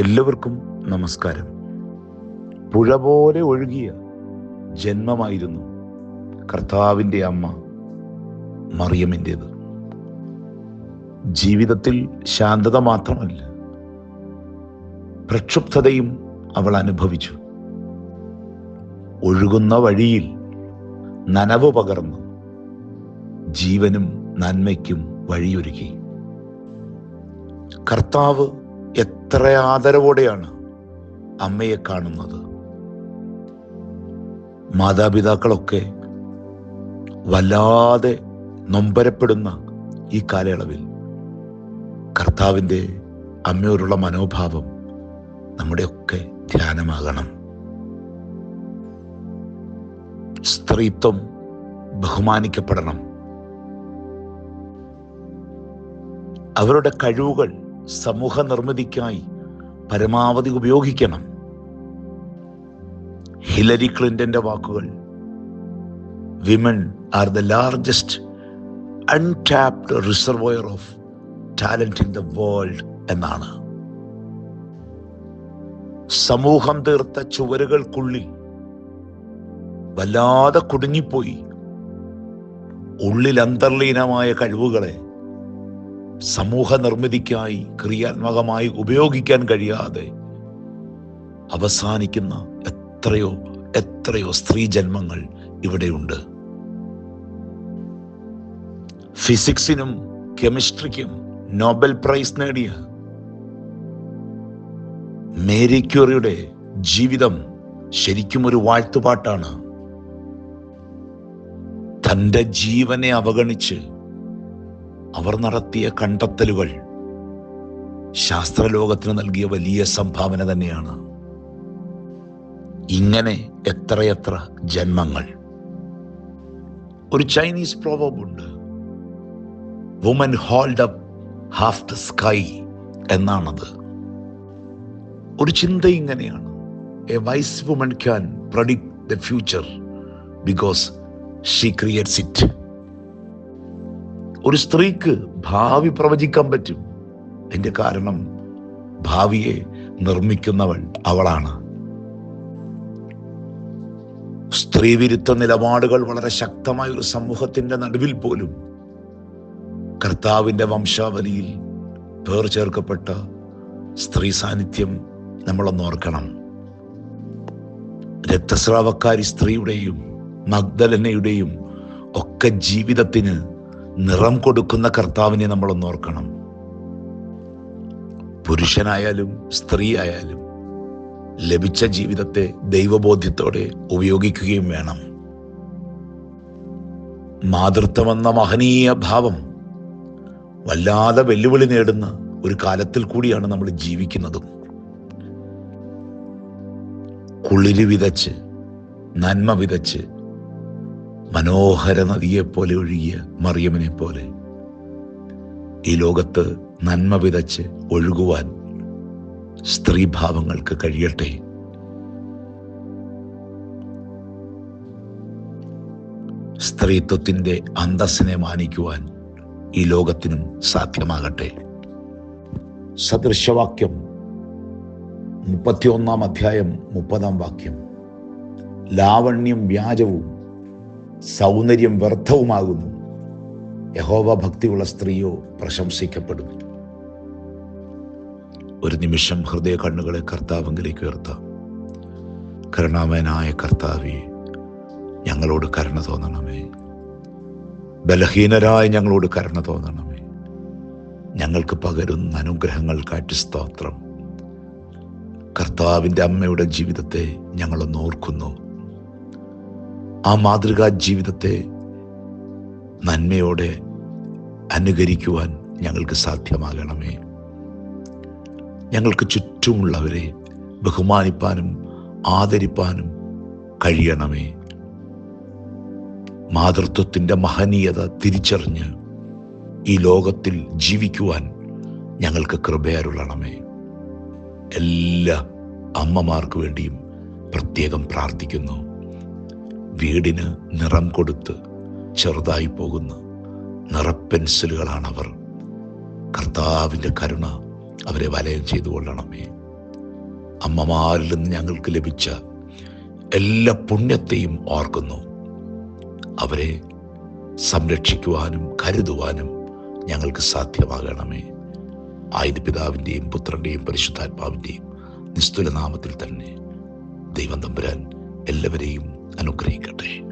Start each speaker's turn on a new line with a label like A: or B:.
A: എല്ലാവർക്കും നമസ്കാരം. പുഴ പോലെ ഒഴുകിയ ജന്മമായിരുന്നു കർത്താവിന്റെ അമ്മ മറിയമിന്റേത് ജീവിതത്തിൽ ശാന്തത മാത്രമല്ല പ്രക്ഷുബ്ധതയും അവൾ അനുഭവിച്ചു. ഒഴുകുന്ന വഴിയിൽ നനവ് പകർന്ന് ജീവനും നന്മയ്ക്കും വഴിയൊരുക്കി. കർത്താവ് എത്ര ആദരവോടെയാണ് അമ്മയെ കാണുന്നത്? മാതാപിതാക്കളൊക്കെ വല്ലാതെ നൊമ്പരപ്പെടുന്ന ഈ കാലയളവിൽ കർത്താവിന്റെ അമ്മയോടുള്ള മനോഭാവം നമ്മുടെയൊക്കെ ധ്യാനമാകണം. സ്ത്രീത്വം ബഹുമാനിക്കപ്പെടണം. അവരുടെ കഴിവുകൾ സമൂഹ നിർമ്മിതിക്കായി പരമാവധി ഉപയോഗിക്കണം. ഹിലരി ക്ലിന്റന്റെ വാക്കുകൾ women are the largest untapped reservoir of talent in the world എന്നാണ്. സമൂഹം തീർത്ത ചുവരുകൾക്കുള്ളിൽ വല്ലാതെ കുടുങ്ങിപ്പോയി. ഉള്ളിൽ അന്തർലീനമായ കഴിവുകളെ സമൂഹ നിർമ്മിതിക്കായി ക്രിയാത്മകമായി ഉപയോഗിക്കാൻ കഴിയാതെ അവസാനിക്കുന്ന എത്രയോ എത്രയോ സ്ത്രീ ജന്മങ്ങൾ ഇവിടെയുണ്ട്. ഫിസിക്സിനും കെമിസ്ട്രിക്കും നോബൽ പ്രൈസ് നേടിയ മേരി ക്യൂറിയുടെ ജീവിതം ശരിക്കും ഒരു വാഴ്ത്തുപാട്ടാണ്. തന്റെ ജീവനെ അവഗണിച്ച് അവർ നടത്തിയ കണ്ടെത്തലുകൾ ശാസ്ത്രലോകത്തിന് നൽകിയ വലിയ സംഭാവന തന്നെയാണ്. ഇങ്ങനെ എത്രയെത്ര ജന്മങ്ങൾ. ഒരു ചൈനീസ് പ്രോവബ് ഉണ്ട്. Woman hold up half the sky എന്നാണത്. ഒരു ചിന്ത ഇങ്ങനെയാണ്. A wise woman can predict the future because she creates it ഒരു സ്ത്രീക്ക് ഭാവി പ്രവചിക്കാൻ പറ്റും. അതിന്റെ കാരണം ഭാവിയെ നിർമ്മിക്കുന്നവൾ അവളാണ്. സ്ത്രീ സ്ത്രീവിരുദ്ധ നിലപാടുകൾ വളരെ ശക്തമായ ഒരു സമൂഹത്തിന്റെ നടുവിൽ പോലും കർത്താവിന്റെ വംശാവലിയിൽ പേർ ചേർക്കപ്പെട്ട സ്ത്രീ സാന്നിധ്യം നമ്മളൊന്ന് ഓർക്കണം. രക്തസ്രാവക്കാരി സ്ത്രീയുടെയും മഗ്ദലനയുടെയും ഒക്കെ ജീവിതത്തിന് നിറം കൊടുക്കുന്ന കർത്താവിനെ നമ്മളൊന്ന് ഓർക്കണം. പുരുഷനായാലും സ്ത്രീ ആയാലും ലഭിച്ച ജീവിതത്തെ ദൈവബോധ്യത്തോടെ ഉപയോഗിക്കുകയും വേണം. മാതൃത്വമെന്ന മഹനീയ ഭാവം വല്ലാതെ വെല്ലുവിളി നേടുന്ന ഒരു കാലത്തിൽ കൂടിയാണ് നമ്മൾ ജീവിക്കുന്നതും. കുളിര് വിതച്ച് നന്മ വിതച്ച് മനോഹര നദിയെപ്പോലെ ഒഴുകിയ മറിയമിനെ പോലെ ഈ ലോകത്ത് നന്മ വിതച്ച് ഒഴുകുവാൻ സ്ത്രീഭാവങ്ങൾക്ക് കഴിയട്ടെ. സ്ത്രീത്വത്തിന്റെ അന്തസ്സിനെ മാനിക്കുവാൻ ഈ ലോകത്തിനും സാധ്യമാകട്ടെ. സദൃശവാക്യം മുപ്പത്തിയൊന്നാം അധ്യായം മുപ്പതാം വാക്യം. ലാവണ്യം വ്യാജവും സൗന്ദര്യം വ്യർത്ഥവുമാകുന്നു യഹോവ ഭക്തിയുള്ള സ്ത്രീയോ പ്രശംസിക്കപ്പെടുന്നു. ഒരു നിമിഷം ഹൃദയ കണ്ണുകളെ കർത്താവെങ്കിലേക്ക് ഉയർത്താം. കരുണാമയനായ കർത്താവെ ഞങ്ങളോട് കരുണ തോന്നണമേ. ബലഹീനരായ ഞങ്ങളോട് കരുണ തോന്നണമേ. ഞങ്ങൾക്ക് പകരുന്ന അനുഗ്രഹങ്ങൾക്കായിട്ട് സ്തോത്രം. കർത്താവിന്റെ അമ്മയുടെ ജീവിതത്തെ ഞങ്ങളൊന്ന് ഓർക്കുന്നു. ആ മാതൃകാ ജീവിതത്തെ നന്മയോടെ അനുകരിക്കുവാൻ ഞങ്ങൾക്ക് സാധ്യമാകണമേ. ഞങ്ങൾക്ക് ചുറ്റുമുള്ളവരെ ബഹുമാനിപ്പാനും ആദരിപ്പാനും കഴിയണമേ. മാതൃത്വത്തിന്റെ മഹനീയത തിരിച്ചറിഞ്ഞ് ഈ ലോകത്തിൽ ജീവിക്കുവാൻ ഞങ്ങൾക്ക് കൃപയരുളണമേ. എല്ലാ അമ്മമാർക്ക് വേണ്ടിയും പ്രത്യേകം പ്രാർത്ഥിക്കുന്നു. വീടിന് നിറം കൊടുത്ത് ചെറുതായി പോകുന്ന നിറപ്പെൻസിലുകളാണവർ. കർത്താവിന്റെ കരുണ അവരെ വലയം ചെയ്തു കൊള്ളണമേ അമ്മമാരിൽ നിന്ന് ഞങ്ങൾക്ക് ലഭിച്ച എല്ലാ പുണ്യത്തെയും ഓർക്കുന്നു. അവരെ സംരക്ഷിക്കുവാനും കരുതുവാനും ഞങ്ങൾക്ക് സാധ്യമാകണമേ. ആയത് പിതാവിന്റെയും പുത്രന്റെയും പരിശുദ്ധാത്മാവിന്റെയും നിസ്തുല നാമത്തിൽ തന്നെ ദൈവം തമ്പുരാൻ എല്ലാവരെയും अनुग्रह कर